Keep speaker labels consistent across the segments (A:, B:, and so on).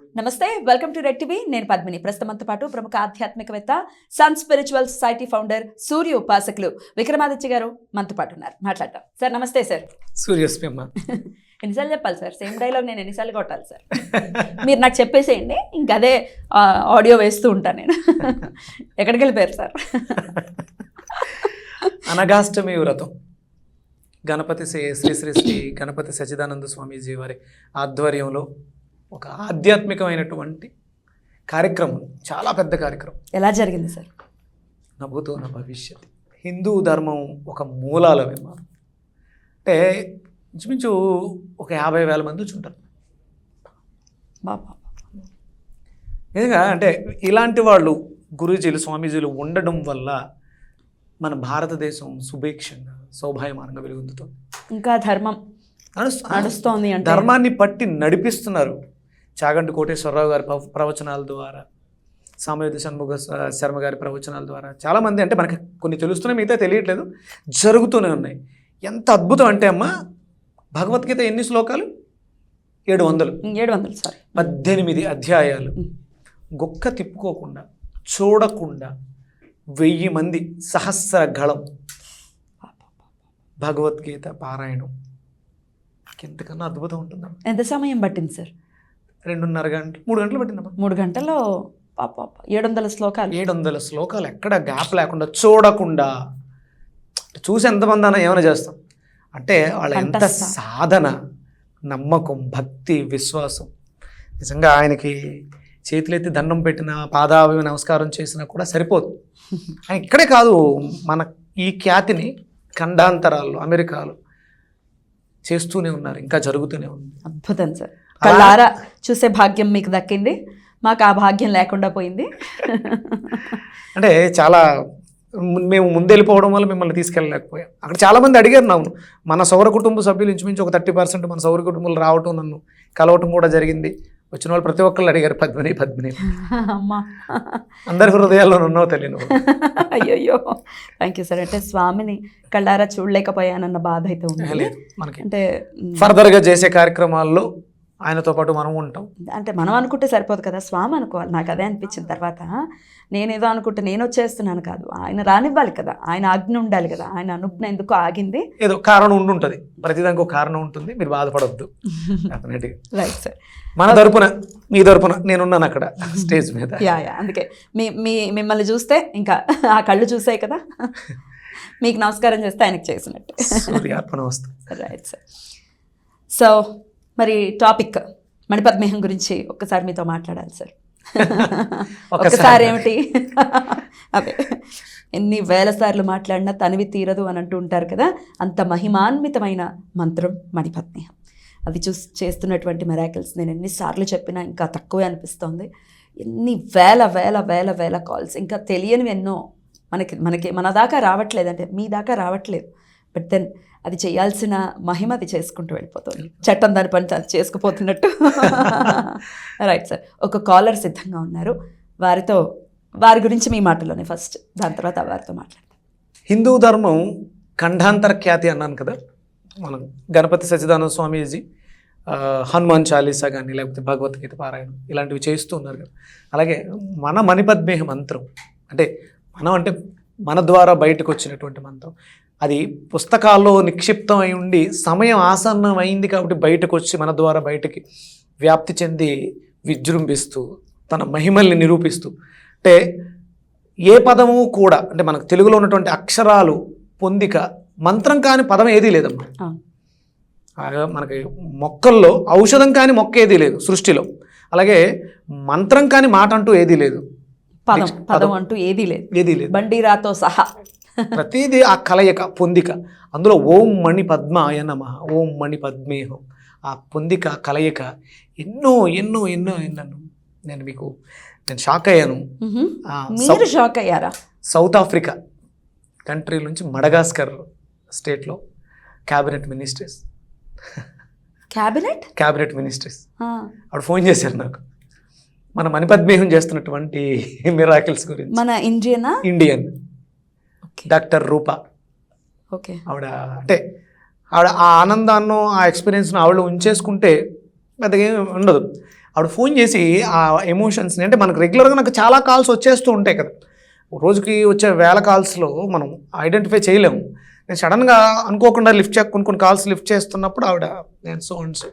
A: నమస్తే welcome to red TV. నేను పద్మిని. ప్రస్తుతంతో పాటు ప్రముఖ ఆధ్యాత్మికవేత్త sun spiritual society founder Surya ఉపాసకులు విక్రమాదిత్య గారు మనతో పాటు ఉన్నారు. మాట్లాడతాం సార్ నమస్తే సార్.
B: సూర్యస్మి అమ్మ.
A: ఎన్నిసార్లు చెప్పాలి సార్? సేమ్ డైలాగ్ నేను ఎన్నిసార్లు కొట్టాలి సార్? మీరు నాకు చెప్పేసేయండి ఇంకా అదే ఆడియో వేస్తూ ఉంటాను నేను. ఎక్కడికి వెళ్ళిపోయారు సార్?
B: అనగాష్టమి వ్రతం. గణపతి శ్రీ శ్రీ శ్రీ శ్రీ గణపతి సచిదానంద స్వామీజీ వారి ఆధ్వర్యంలో ఒక ఆధ్యాత్మికమైనటువంటి కార్యక్రమం చాలా పెద్ద కార్యక్రమం.
A: ఎలా జరిగింది సార్?
B: నభూతో నా భవిష్యత్ హిందూ ధర్మం ఒక మూలాల విమానం అంటే ఇంచుమించు ఒక యాభై వేల మంది వచ్చి ఉంటారు
A: బాబా
B: నిజంగా అంటే ఇలాంటి వాళ్ళు గురూజీలు స్వామీజీలు ఉండడం వల్ల మన భారతదేశం సుభిక్షంగా సౌభాయమానంగా వెలుగొందుతుంది.
A: ఇంకా ధర్మం
B: నడుస్తు-
A: నడుస్తోంది అంటే?
B: ధర్మాన్ని పట్టి నడిపిస్తున్నారు. చాగంటి కోటేశ్వరరావు గారి ప్రవ- ప్రవచనాల ద్వారా సామయుధ షణ్ముఖ శర్మ గారి ప్రవచనాల ద్వారా చాలామంది అంటే మనకి కొన్ని తెలుస్తున్నాయి మిగతా తెలియట్లేదు జరుగుతూనే ఉన్నాయి. ఎంత అద్భుతం అంటే అమ్మ భగవద్గీత ఎన్ని శ్లోకాలు? ఏడు వందలు.
A: ఏడు వందలు సారీ.
B: పద్దెనిమిది అధ్యాయాలు. గొక్క తిప్పుకోకుండా చూడకుండా వెయ్యి మంది సహస్ర గళం. భగవద్గీత పారాయణం. ఎంతకన్నా అద్భుతం ఉంటుందమ్మా.
A: ఎంత సమయం పట్టింది సార్?
B: రెండున్నర గంటలు. మూడు గంటలు పట్టిందమ్మా.
A: మూడు గంటల్లో పాప ఏడు వందల శ్లోకాలు.
B: ఏడు వందల శ్లోకాలు ఎక్కడ గ్యాప్ లేకుండా చూడకుండా చూసి ఎంతమంది అన్న ఏమైనా చేస్తాం? అంటే వాళ్ళ ఎంత. సాధన నమ్మకం భక్తి విశ్వాసం. నిజంగా ఆయనకి చేతులెత్తి దండం పెట్టిన పాదాభి నమస్కారం చేసినా కూడా సరిపోదు. ఆయన ఇక్కడే కాదు మన ఈ ఖ్యాతిని ఖండాంతరాల్లో అమెరికాలో చేస్తూనే ఉన్నారు ఇంకా జరుగుతూనే ఉంది.
A: అద్భుతం సార్. కళ్ళారా చూసే భాగ్యం మీకు దక్కింది. మాకు ఆ భాగ్యం లేకుండా పోయింది.
B: అంటే చాలా మేము ముందెళ్ళిపోవడం వల్ల మిమ్మల్ని తీసుకెళ్ళలేకపోయాం. అక్కడ చాలా మంది అడిగారు నన్ను మన సౌర కుటుంబ సభ్యులు ఇంచుమించు ఒక థర్టీ పర్సెంట్ మన సౌర కుటుంబాలు రావటం నన్ను కలవటం కూడా జరిగింది. వచ్చిన వాళ్ళు ప్రతి ఒక్కళ్ళు అడిగారు పద్మిని పద్మిని.
A: అమ్మా.
B: అందరి హృదయాల్లో ఉన్నావు తెలియను
A: అయ్యయ్యో. థ్యాంక్ యూ సార్ అంటే స్వామిని కళ్ళారా చూడలేకపోయానన్న బాధ అయితే ఉంది.
B: మనకి
A: అంటే
B: ఫర్దర్గా చేసే కార్యక్రమాల్లో ఆయనతో పాటు మనం ఉంటాం.
A: అంటే మనం అనుకుంటే సరిపోదు కదా. స్వామి అనుకోవాలి నాకు అదే అనిపించిన తర్వాత నేనేదో అనుకుంటే నేను వచ్చేస్తున్నాను కాదు. ఆయన రానివ్వాలి కదా. ఆయన ఆజ్ఞ ఉండాలి కదా. ఆయన అనుజ్ఞ ఎందుకు ఆగింది?
B: ఏదో కారణం ఉండి ఉంటుంది ప్రతిదానికి ఒక కారణం ఉంటుంది. మీరు బాధపడొద్దు.
A: రైట్ సార్
B: మన తరపున మీ తరపున నేనున్నాను అక్కడ స్టేజ్ మీద.
A: యా యా అందుకే మీ మీ మిమ్మల్ని చూస్తే ఇంకా ఆ కళ్ళు చూసాయి కదా. మీకు నమస్కారం చేస్తే ఆయనకు చేసినట్టు.
B: వస్తుంది.
A: రైట్ సార్ సో మరి టాపిక్ మణిపద్మేహం గురించి ఒక్కసారి మీతో మాట్లాడాలి సార్. ఒక్కసారి. ఏమిటి అదే. ఎన్ని వేల సార్లు మాట్లాడినా తనివి తీరదు అని అంటూ ఉంటారు కదా అంత మహిమాన్వితమైన మంత్రం మణిపద్మేహం అది చూసి చేస్తున్నటువంటి మెరాకిల్స్ నేను ఎన్నిసార్లు చెప్పినా ఇంకా తక్కువే అనిపిస్తోంది. ఎన్ని వేల వేల వేల వేల కాల్స్ ఇంకా తెలియనివి ఎన్నో మనకి మనకి మన దాకా రావట్లేదు అంటే మీ దాకా రావట్లేదు. బట్ దెన్ అది చేయాల్సిన మహిమ అది చేసుకుంటూ వెళ్ళిపోతుంది. చట్టం దాని పని అది చేసుకుపోతున్నట్టు. రైట్ సార్ ఒక కాలర్ సిద్ధంగా ఉన్నారు. వారితో వారి గురించి మీ మాటలోనే ఫస్ట్ దాని తర్వాత వారితో మాట్లాడతాం
B: హిందూ ధర్మం ఖండాంతర ఖ్యాతి అన్నాను కదా? మనం గణపతి సచ్చిదానంద స్వామీజీ హనుమాన్ చాలీసా కానీ లేకపోతే భగవద్గీత పారాయణం ఇలాంటివి చేస్తూ ఉన్నారు కదా? అలాగే మన మణిపద్మేహ మంత్రం అంటే మనం అంటే మన ద్వారా బయటకు వచ్చినటువంటి మంత్రం అది పుస్తకాల్లో నిక్షిప్తం అయి ఉండి సమయం ఆసన్నం అయింది కాబట్టి బయటకు వచ్చి మన ద్వారా బయటకి వ్యాప్తి చెంది విజృంభిస్తూ తన మహిమల్ని నిరూపిస్తూ. అంటే ఏ పదము కూడా అంటే మనకు తెలుగులో ఉన్నటువంటి అక్షరాలు పొందిక మంత్రం కాని పదం ఏదీ లేదమ్మా. మనకి మొక్కల్లో ఔషధం కాని మొక్క ఏదీ లేదు సృష్టిలో. అలాగే మంత్రం కాని మాట అంటూ ఏదీ లేదు.
A: పదం పదం. అంటూ ఏదీ లేదు.
B: ఏదీ లేదు.
A: బండిరాతో సహా.
B: ప్రతిదీ ఆ కలయిక పొందిక. అందులో ఓం మణి పద్మాయ నమ ఓం మణి పద్మేహం. ఆ పొందిక కలయిక ఎన్నో ఎన్నో ఎన్నో ఎన్నో. నేను మీకు నేను షాక్ అయ్యాను.
A: మీరు షాక్ అయ్యారా?
B: సౌత్ ఆఫ్రికా కంట్రీ నుంచి మడగాస్కర్ స్టేట్లో cabinet ministers.
A: Cabinet?
B: Cabinet ministers. ఆవిడ ఫోన్ చేశారు నాకు. మన మణిపద్మేహం చేస్తున్నటువంటి మిరాకిల్స్ గురించి.
A: మన ఇండియనా?
B: ఇండియన్. డాక్టర్ రూప.
A: ఓకే.
B: ఆవిడ అంటే ఆవిడ ఆ ఆనందాన్ని ఆ ఎక్స్పీరియన్స్ను ఆవిడ ఉంచేసుకుంటే పెద్దగా ఉండదు. ఆవిడ ఫోన్ చేసి ఆ ఎమోషన్స్ని అంటే మనకు రెగ్యులర్గా నాకు చాలా కాల్స్ వచ్చేస్తూ ఉంటాయి కదా. రోజుకి వచ్చే వేల కాల్స్లో మనం ఐడెంటిఫై చేయలేము. నేను సడన్గా అనుకోకుండా లిఫ్ట్ చే కొన్ని కొన్ని కాల్స్ లిఫ్ట్ చేస్తున్నప్పుడు ఆవిడ నేను సో అండ్ సో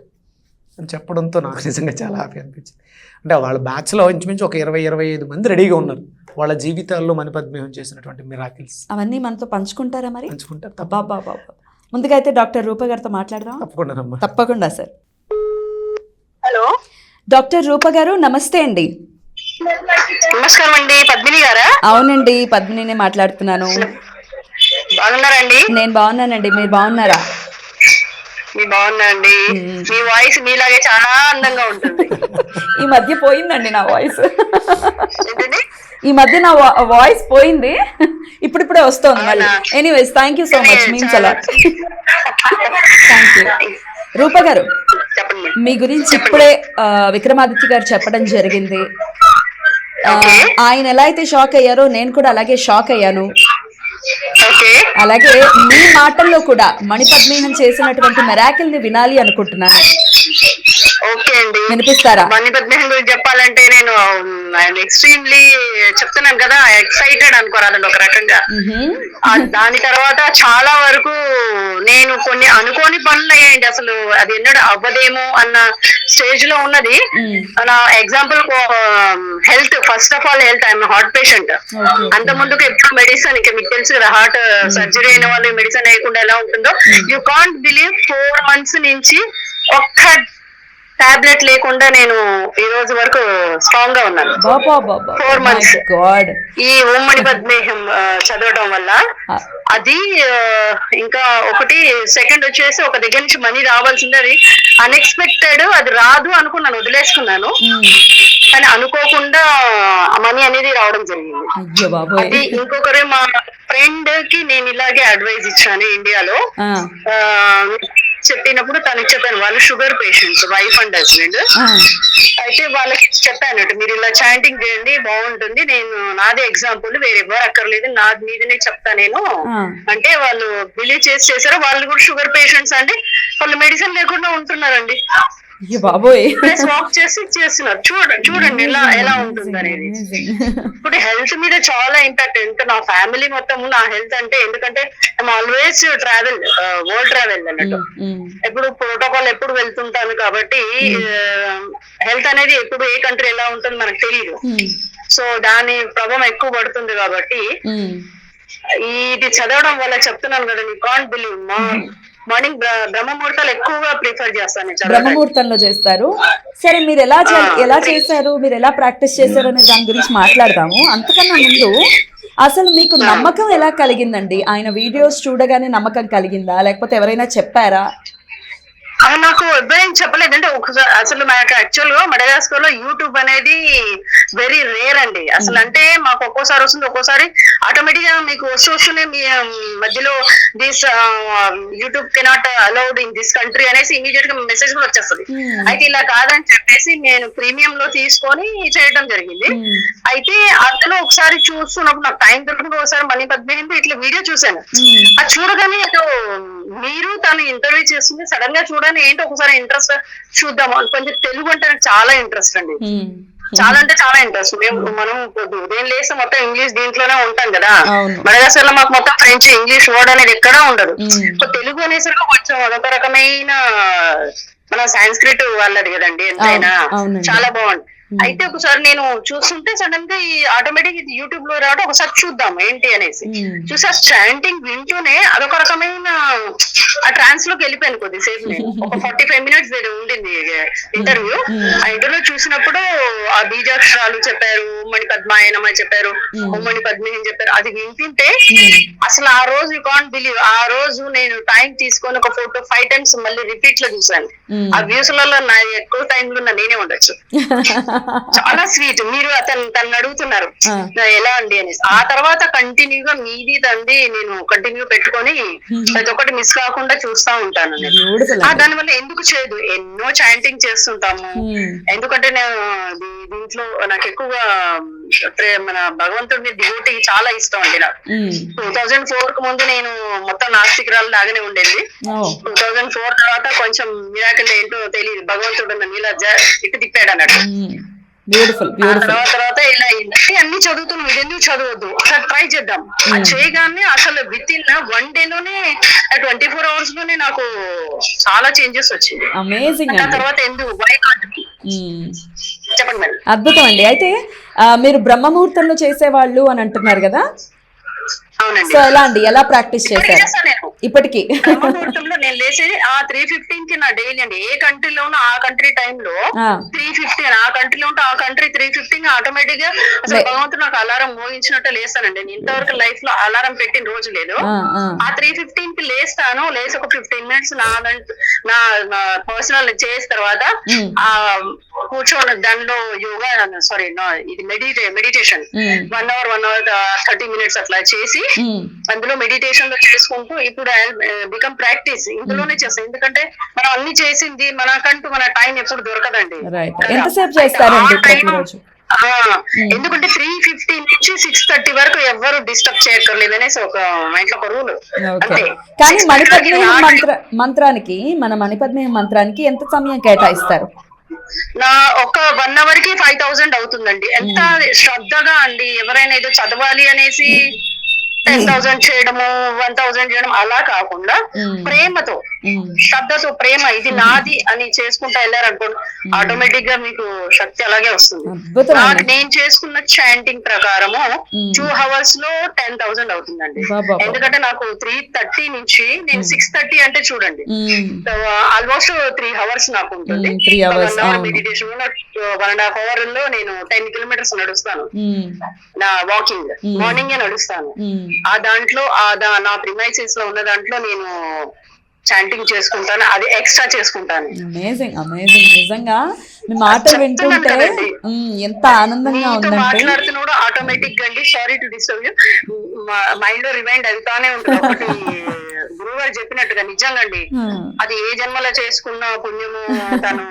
B: అని చెప్పడంతో నాకు నిజంగా చాలా హ్యాపీ అనిపించింది. అంటే వాళ్ళ బ్యాచ్లో ఇంచుమించు ఒక ఇరవై ఇరవై ఐదు మంది రెడీగా ఉన్నారు. వాళ్ళ జీవితాల్లో మణిపద్మేహం చేసినటువంటి మిరాకిల్స్
A: అవన్నీ మనతో పంచుకుంటారా మరి?
B: పంచుకుంటారు
A: బాబా ముందుగా అయితే డాక్టర్ రూప గారితో మాట్లాడదాం
B: తప్పకుండానమ్మా
A: తప్పకుండా సార్.
C: హలో.
A: డాక్టర్ రూప గారు నమస్తే అండి.
C: నమస్కారం అండి. పద్మిని గారా?
A: అవునండి పద్మినినే మాట్లాడుతున్నాను.
C: బాగున్నారండి
A: నేను బాగున్నానండి. మీరు బాగున్నారా?
C: మీ
A: మ్మ్.
C: మీ వాయిస్ మీలాగే చాలా అందంగా ఉంటుంది.
A: ఈ మధ్య పోయిందండి నా వాయిస్. ఈ మధ్య నా వాయిస్ పోయింది. ఇప్పుడిప్పుడే వస్తుంది మళ్ళీ? Anyways thank you so much means అలా థ్యాంక్ యూ రూప గారు మీ గురించి ఇప్పుడే విక్రమాదిత్య గారు చెప్పడం జరిగింది. ఆయన ఎలా అయితే షాక్ అయ్యారో నేను కూడా అలాగే షాక్ అయ్యాను. అలాగే మీ మాటల్లో కూడా మణిపద్మేహం చేసినటువంటి మెరాకిల్ని వినాలి అనుకుంటున్నాను.
C: ఓకే అండి.
A: వినిపిస్తారా?
C: మణి పద్మేహం గురించి చెప్పాలంటే నేను ఎక్స్ట్రీమ్లీ చెప్తున్నాను కదా ఎక్సైటెడ్ అనుకోరాదండి ఒక రకంగా. దాని తర్వాత చాలా వరకు కొన్ని అనుకోని పనులు అయ్యాయండి. అసలు అది ఎన్నడూ అవ్వదేమో అన్న స్టేజ్లో ఉన్నది. నా example health first of all health I'm heart patient. అంత ముందుకు ఎప్పుడు మెడిసిన్ ఇక మీకు తెలుసు కదా హార్ట్ సర్జరీ అయిన వాళ్ళు మెడిసిన్ వేయకుండా ఎలా ఉంటుందో. You can't believe four months నుంచి ఒక్క టాబ్లెట్ లేకుండా నేను ఈ రోజు వరకు స్ట్రాంగ్గా ఉన్నాను. months.
A: గాడ్
C: ఈ ఉమ్మడి పద్మేహం చదవడం వల్ల అది ఇంకా ఒకటి సెకండ్ వచ్చేసి ఒక దగ్గర నుంచి మనీ రావాల్సింది. అది అన్ఎక్స్పెక్టెడ్ అది రాదు అనుకున్నాను వదిలేసుకున్నాను. కానీ అనుకోకుండా మనీ అనేది రావడం జరిగింది. అది ఇంకొకరు మా ఫ్రెండ్కి నేను ఇలాగే అడ్వైజ్ ఇచ్చాను ఇండియాలో. చెప్పినప్పుడు తనకి చెప్పాను వాళ్ళు sugar patients wife and husband. అయితే వాళ్ళకి చెప్పాను మీరు ఇలా చాంటింగ్ చేయండి బాగుంటుంది. నేను నాదే ఎగ్జాంపుల్ వేరే ఎవరు అక్కర్లేదు నా మీదనే చెప్తా నేను. అంటే వాళ్ళు బిలీవ్ చేసి చేశారు? వాళ్ళు కూడా షుగర్ పేషెంట్స్ అండి వాళ్ళు మెడిసిన్ లేకుండా ఉంటున్నారండి.
A: బాబోయ్.
C: వాక్ చేసి చేస్తున్నారు. చూడ చూడండి ఎలా ఎలా ఉంటుంది అనేది. ఇప్పుడు హెల్త్ మీద చాలా ఇంపాక్ట్ ఎంత నా ఫ్యామిలీ మొత్తం నా హెల్త్ అంటే ఎందుకంటే ఆల్వేస్ ట్రావెల్ వరల్డ్ ట్రావెల్ అన్నట్టు.
A: మ్,
C: ఎప్పుడు ప్రోటోకాల్ ఎప్పుడు వెళ్తుంటాను కాబట్టి హెల్త్ అనేది ఎప్పుడు ఏ కంట్రీ ఎలా ఉంటుంది మనకు తెలియదు
A: మ్,
C: సో దాని ప్రభావం ఎక్కువ పడుతుంది కాబట్టి
A: మ్.
C: ఇది చదవడం వల్ల చెప్తున్నాను కదా నీ కాంట్ బిలీవ్ మార్నింగ్ బ్రహ్మ ముహూర్తాలు ఎక్కువగా ప్రిఫర్ చేస్తాను.
A: బ్రహ్మముహూర్తంలో చేస్తారు. సరే మీరు ఎలా ఎలా చేశారు? మీరు ఎలా ప్రాక్టీస్ చేశారు అనే దాని గురించి మాట్లాడదాము. అంతకన్నా ముందు అసలు మీకు నమ్మకం ఎలా కలిగిందండి? ఆయన వీడియోస్ చూడగానే నమ్మకం కలిగిందా? లేకపోతే ఎవరైనా చెప్పారా?
C: నాకు ఎవ్వరేం చెప్పలేదు. అంటే ఒకసారి అసలు మాకు యాక్చువల్గా మడగాస్కర్లో యూట్యూబ్ అనేది వెరీ రేర్ అండి. అసలు అంటే మాకు ఒక్కోసారి వస్తుంది ఒక్కోసారి ఆటోమేటిక్గా మీకు వస్తూ వస్తూనే మీ మధ్యలో this YouTube cannot allowed in this country అనేసి ఇమీడియట్గా మెసేజ్ కూడా వచ్చేస్తుంది.
A: Hmm.
C: అయితే ఇలా కాదని చెప్పేసి నేను ప్రీమియం లో తీసుకొని చేయడం జరిగింది.
A: మ్,
C: అయితే అందులో ఒకసారి చూస్తున్నప్పుడు నాకు టైం దొరికినప్పుడు ఒకసారి మనీ పద్మేహింది ఇట్లా వీడియో చూశాను. అది చూడగానే ఏదో మీరు తను ఇంటర్వ్యూ చేస్తుంది సడన్గా చూడని ఏంటో ఒకసారి ఇంట్రెస్ట్ చూద్దాం కొంచెం తెలుగు అంటే నాకు చాలా ఇంట్రెస్ట్ అండి. చాలా అంటే చాలా ఇంట్రెస్ట్ మేము మనం ఉదయం లేస్తే మొత్తం ఇంగ్లీష్ దీంట్లోనే ఉంటాం కదా. మడగాసర్లో మాకు మొత్తం ఫ్రెంచ్ ఇంగ్లీష్ వర్డ్ అనేది ఎక్కడా ఉండదు. తెలుగు అనేసరికి కొంచెం అదొక రకమైన మన సాంస్క్రిట్ వాళ్ళది కదండి ఎంతైనా. చాలా బాగుంది. అయితే ఒకసారి నేను చూస్తుంటే సడన్గా ఈ ఆటోమేటిక్ ఇది యూట్యూబ్లో రావడం ఒకసారి చూద్దాం ఏంటి అనేసి.
A: మ్.
C: చూసా చాంటింగ్ వింటూనే అదొక రకమైన ఆ ట్రాన్స్లోకి వెళ్ళిపోయాను కొద్దిసేపు నేను. ఒక ఫార్టీ ఫైవ్ మినిట్స్ ఉండింది ఇంటర్వ్యూ ఆ ఇంటర్వ్యూ చూసినప్పుడు ఆ బీజాక్షరాలు చెప్పారు ఉమ్మడి పద్మాయనమ చెప్పారు ఉమ్మడి పద్మిని చెప్పారు. అది వింటుంటే అసలు ఆ రోజు యూ కాంట్ బిలీవ్ ఆ రోజు నేను టైం తీసుకొని ఒక ఫోర్ టు ఫైవ్ టైమ్స్ మళ్ళీ రిపీట్లో చూసాను. ఆ వ్యూస్లలో నా ఎక్కువ టైం లో ఉన్న నేనే ఉండొచ్చు. చాలా స్వీట్. మీరు అతను తను అడుగుతున్నారు. ఎలా అండి? అనేసి. ఆ తర్వాత కంటిన్యూగా మీది తంది నేను కంటిన్యూ పెట్టుకొని ప్రతి ఒక్కటి మిస్ కాకుండా చూస్తా ఉంటాను. దాని వల్ల ఎందుకు చేయదు? ఎన్నో చాంటింగ్ చేస్తుంటాము. ఎందుకంటే నేను దీంట్లో నాకు ఎక్కువగా మన భగవంతుడి డివోటీ చాలా ఇష్టం అండి నాకు. టూ థౌజండ్ ఫోర్కు ముందు నేను మొత్తం నాస్తికురాలు లాగానే ఉండేది. టూ థౌజండ్ ఫోర్ తర్వాత కొంచెం మిరాకిల్ ఏంటో తెలియదు. భగవంతుడు నన్ను ఇలా జ- ఇటు తిప్పాడు అన్నట్టు.
A: బ్యూటిఫుల్ బ్యూటిఫుల్
C: తర్వాత ఇలా అయింది. అన్ని చదువుతున్నాం ఇది ఎందుకు చదవద్దు? అసలు ట్రై చేద్దాం. అది చేయగానే అసలు విత్ ఇన్ వన్ డే లోనే ట్వంటీ ఫోర్ అవర్స్లోనే నాకు చాలా చేంజెస్ వచ్చింది.
A: అమేజింగ్
C: తర్వాత ఎందుకు వై
A: ఉమ్.
C: చెప్పండి
A: అద్భుతం అండి. అయితే మీరు బ్రహ్మముహూర్తంలో చేసేవాళ్ళు అని అంటున్నారు కదా? సో ఎలా అండి? ఎలా ప్రాక్టీస్ చేశారు?
C: నేను
A: ఇప్పటికి.
C: నేను లేచేది ఆ త్రీ ఫిఫ్టీన్కి నా డైలీ అండి. ఏ కంట్రీలో ఉన్నా ఆ కంట్రీ టైంలో త్రీ ఫిఫ్టీన్ ఆ కంట్రీలో ఉంటే ఆ కంట్రీ త్రీ ఫిఫ్టీన్ ఆటోమేటిక్గా అసలు భగవంతుడు నాకు అలారం మోగించినట్టు లేస్తానండి. నేను ఇంతవరకు లైఫ్లో అలారం పెట్టిన రోజు లేదు.
A: ఆ,
C: త్రీ ఫిఫ్టీన్కి లేస్తాను. లేచి ఒక ఫిఫ్టీన్ మినిట్స్ నా నా పర్సనల్ చేసిన తర్వాత. ఆ కూర్చోని దానిలో యోగా సారీ ఇది medita meditation. One hour one hour thirty minutes అట్లా చేసి. అందులో మెడిటేషన్లో చేసుకుంటూ ఇప్పుడు బికమ్ ప్రాక్టీస్ ఇందులోనే చేస్తాం. ఎందుకంటే మనం అన్ని చేసింది మనకంటూ మన టైం ఎప్పుడు దొరకదండి?
A: ఎంతసేపు చేస్తారండి ప్రతిరోజు?
C: ఆ, ఎందుకంటే త్రీ ఫిఫ్టీ నుంచి సిక్స్ థర్టీ వరకు ఎవరు డిస్టర్బ్ చేయక్కర్లేదు అనేసి ఒక ఇంట్లో ఒక రూల్ అంతే.
A: కానీ
C: 6:30
A: మణిపద్మేహం
C: నా-
A: మంత్ర మంత్రానికి మన మణిపద్మేహం మంత్రానికి ఎంత సమయం కేటాయిస్తారు?
C: నా ఒక వన్ అవర్కి ఫైవ్ థౌసండ్ అవుతుందండి. ఎంత శ్రద్ధగా అండి ఎవరైనా ఏదో చదవాలి అనేసి టెన్ థౌసండ్ చేయడము వన్ థౌసండ్ చేయడం అలా కాకుండా
A: మ్మ్.
C: ప్రేమతో
A: ఉమ్.
C: శ్రద్ధతో ప్రేమ ఇది నాది అని చేసుకుంటా వెళ్ళారనుకోండి ఆటోమేటిక్గా మీకు శక్తి అలాగే వస్తుంది నాకు నేను చేసుకున్న చాంటింగ్ ప్రకారము. టూ అవర్స్లో టెన్ థౌసండ్ అవుతుందండి ఎందుకంటే నాకు త్రీ థర్టీ నుంచి నేను సిక్స్ థర్టీ అంటే చూడండి. ఆల్మోస్ట్ త్రీ అవర్స్ నాకు ఉంటుంది
A: అవును.
C: మెడిటేషన్ వన్ అండ్ హాఫ్ అవర్లో నేను టెన్ కిలోమీటర్స్ నడుస్తాను. నా వాకింగ్. మార్నింగ్ నడుస్తాను. ఆ దాంట్లో ఆ నా ప్రిమైసెస్లో ఉన్న దాంట్లో నేను చాంటింగ్ చేసుకుంటాను. అది ఎక్స్ట్రా చేసుకుంటాను.
A: అమేజింగ్ అమేజింగ్ నిజంగా మీ మాటలు వింటుంటే ఎంత ఆనందంగా
C: మీతో
A: ఉందంటే.
C: మాట్లాడుతున్నా ఆటోమేటిక్గా అండి. సారీ టు డిస్టర్బ్ యూ మైండ్లో రిమైండ్ అవుతానే ఉంటుంది. ఒకటి గురువు గారు చెప్పినట్టుగా నిజంగా అండి. అది ఏ జన్మలో చేసుకున్న పుణ్యము తను.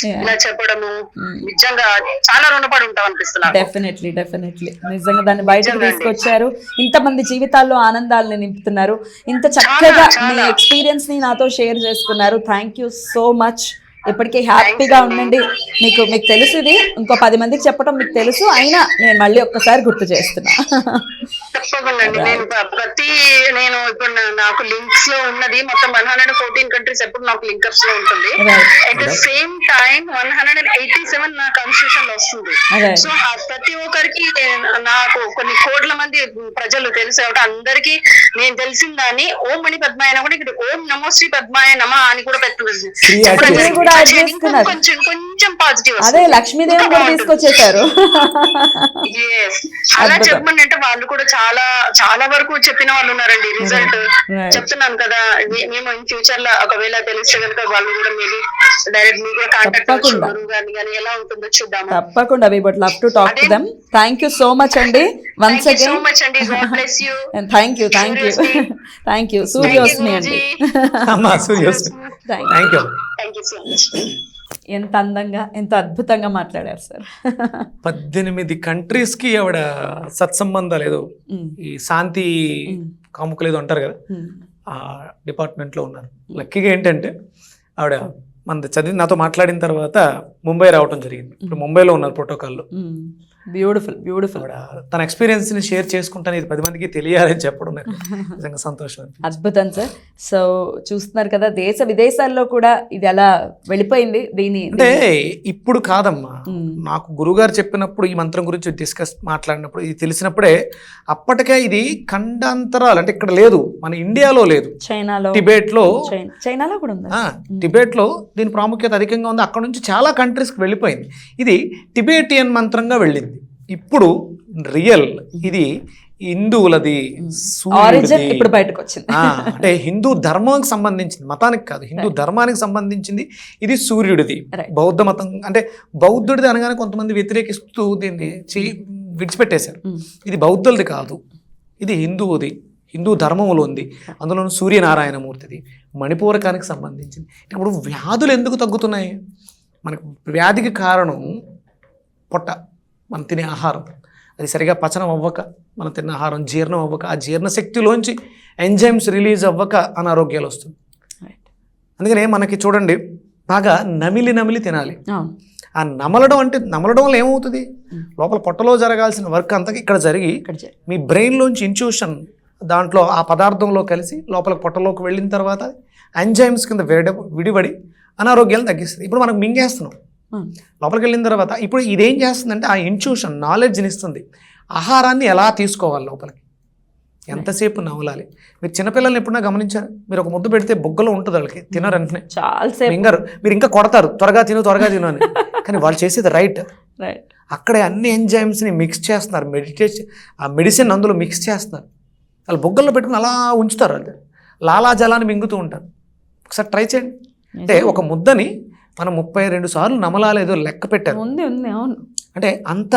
C: ఇలా చెప్పడము
A: Hmm.
C: నిజంగా చాలా రుణపడి ఉంటాం అనిపిస్తున్నారు
A: డెఫినెట్లీ డెఫినెట్లీ నిజంగా దాన్ని బయటకు. తీసుకొచ్చారు ఇంతమంది జీవితాల్లో ఆనందాలను నింపుతున్నారు ఇంత చక్కగా మీ. ఎక్స్పీరియన్స్ని నాతో షేర్ చేసుకున్నారు థ్యాంక్ యూ సో మచ్ ఇప్పటికీ హ్యాపీగా. ఉండండి. మీకు మీకు తెలుసు ఇది ఇంకో పది మందికి చెప్పడం మీకు తెలుసు. అయినా నేను మళ్ళీ ఒక్కసారి గుర్తు చేస్తున్నా.
C: తప్పకుండా నేను ప్ర- ప్రతి నేను ఇప్పుడు నాకు లింక్స్లో ఉన్నది మొత్తం వన్ హండ్రెడ్ ఫోర్టీన్ కంట్రీస్ ఎప్పుడు నాకు లింకప్స్లో ఉంటుంది. At the same time one hundred and eighty seven నా కాన్స్టిట్యూషన్లో వస్తుంది. సో ప్రతి ఒక్కరికి నాకు కొన్ని కోట్ల మంది ప్రజలు తెలుసు కాబట్టి అందరికి నేను తెలిసిన దాన్ని ఓం మణి పద్మాయన కూడా ఇక్కడ ఓం నమో శ్రీ పద్మాయ నమ అని కూడా పెట్టుకున్నది
B: శ్రీ
C: చెప్పడం
B: యాడ్
C: జరిగింది.
A: కూడా యాడ్
C: కొంచెం-
A: చేసుకున్నారు.
C: పాజిటివ్
A: అదే లక్ష్మీదేవి కూడా తీసుకొచ్చేసారు.
C: Yes. అలా. చెప్పండి అంటే వాళ్ళు కూడా చాలా చాలా వరకు చెప్పిన వాళ్ళు ఉన్నారండి. రిజల్ట్. చెప్తున్నాను కదా. మేము ఇన్ ఫ్యూచర్లో ఒకవేళ తెలిస్తే కనుక వాళ్ళు కూడా మేబీ డైరెక్ట్ మీ కూడా కాంటాక్ట్ కానీ ఎలా ఉంటుందో చూద్దాము.
A: తప్పకుండా we but love to talk to them thank you so much అండి. Once
C: you so
A: again
C: much అండి. God bless you
A: thank you thank you thank you Suryosmi అండి.
B: అమ్మా Suryosmi
A: thank
B: you
C: thank you so much
A: ఎంత అందంగా ఎంత అద్భుతంగా మాట్లాడారు sir.
B: పద్దెనిమిది కంట్రీస్కి ఆవిడ సత్సంబంధాలు ఏదో ఈ శాంతి కాముకలు ఏదో అంటారు కదా ఆ డిపార్ట్మెంట్లో ఉన్నారు. లక్కీగా ఏంటంటే ఆవిడ మన చదివి నాతో మాట్లాడిన తర్వాత ముంబై రావటం జరిగింది. ఇప్పుడు ముంబైలో ఉన్నారు ప్రోటోకాల్లో.
A: బ్యూటిఫుల్ బ్యూటిఫుల్
B: తన ఎక్స్పీరియన్స్ని షేర్ చేసుకుంటాను ఇది పది మందికి తెలియాలని చెప్పడం నాకు నిజంగా సంతోషం.
A: అద్భుతం సార్. సో చూస్తున్నారు కదా దేశ విదేశాల్లో కూడా ఇది అలా వెళ్ళిపోయింది దీని
B: అంటే ఇప్పుడు కాదమ్మా.
A: మ్మ్.
B: నాకు గురుగారు చెప్పినప్పుడు ఈ మంత్రం గురించి డిస్కస్ మాట్లాడినప్పుడు ఇది తెలిసినప్పుడే అప్పటికే ఇది ఖండాంతరాలు అంటే ఇక్కడ లేదు మన ఇండియాలో లేదు.
A: చైనాలో
B: టిబెట్లో
A: చైనా చైనాలో కూడా ఉందా?
B: ఆ, టిబెట్లో దీని ప్రాముఖ్యత అధికంగా ఉంది. అక్కడ నుంచి చాలా కంట్రీస్కి వెళ్ళిపోయింది. ఇది టిబేటియన్ మంత్రంగా వెళ్ళింది. ఇప్పుడు రియల్ ఇది హిందువులది.
A: ఇప్పుడు బయటకు వచ్చింది
B: అంటే హిందూ ధర్మానికి సంబంధించింది మతానికి కాదు హిందూ ధర్మానికి సంబంధించింది ఇది సూర్యుడిది. బౌద్ధ మతం అంటే బౌద్ధుడిది అనగానే కొంతమంది వ్యతిరేకిస్తూ దీన్ని విడిచిపెట్టేశారు.
A: మ్మ్.
B: ఇది బౌద్ధులది కాదు ఇది హిందువుది హిందూ ధర్మములో ఉంది. అందులోనూ సూర్యనారాయణమూర్తిది మణిపూరకానికి సంబంధించింది. ఇప్పుడు వ్యాధులు ఎందుకు తగ్గుతున్నాయి? మనకు వ్యాధికి కారణం పొట్ట. మనం తినే ఆహారం. అది సరిగా పచనం అవ్వక మనం తిన్న ఆహారం జీర్ణం అవ్వక ఆ జీర్ణశక్తిలోంచి ఎంజైమ్స్ రిలీజ్ అవ్వక అనారోగ్యాలు వస్తుంది. అందుకనే మనకి చూడండి బాగా నమిలి నమిలి తినాలి. ఆ. నమలడం అంటే నమలడం వల్ల ఏమవుతుంది? లోపల పొట్టలో జరగాల్సిన వర్క్ అంతా ఇక్కడ జరిగి. మీ బ్రెయిన్లోంచి ఇంట్యూషన్ దాంట్లో ఆ పదార్థంలో కలిసి లోపల పొట్టలోకి వెళ్ళిన తర్వాత ఎంజైమ్స్ కింద విడ విడిపడి అనారోగ్యాలను తగ్గిస్తుంది. ఇప్పుడు మనకు మింగేస్తున్నాం. లోపలికి వెళ్ళిన తర్వాత ఇప్పుడు ఇదేం చేస్తుందంటే ఆ ఇంట్యూషన్ నాలెడ్జ్ని ఇస్తుంది. ఆహారాన్ని ఎలా తీసుకోవాలి లోపలికి? ఎంతసేపు నవలాలి మీరు చిన్నపిల్లల్ని ఎప్పుడన్నా గమనించారు? మీరు ఒక ముద్ద పెడితే బుగ్గలో ఉంటుంది వాళ్ళకి తినరు వెంటనే.
A: చాలాసేపు.
B: మింగరు. మీరు ఇంకా కొడతారు త్వరగా తిను త్వరగా తిను అని. కానీ వాళ్ళు చేసేది రైట్
A: రైట్
B: అక్కడే అన్ని ఎంజైమ్స్ని మిక్స్ చేస్తున్నారు. మెడిటేషన్ ఆ మెడిసిన్ అందులో మిక్స్ చేస్తున్నారు. వాళ్ళు బొగ్గల్లో పెట్టుకుని అలా ఉంచుతారు అది లాలాజలాన్ని మింగుతూ ఉంటారు. ఒకసారి ట్రై చేయండి. అంటే ఒక ముద్దని మనం ముప్పై రెండు సార్లు నమలాలేదో లెక్క పెట్టారు.
A: ఉంది ఉంది అవును.
B: అంటే అంత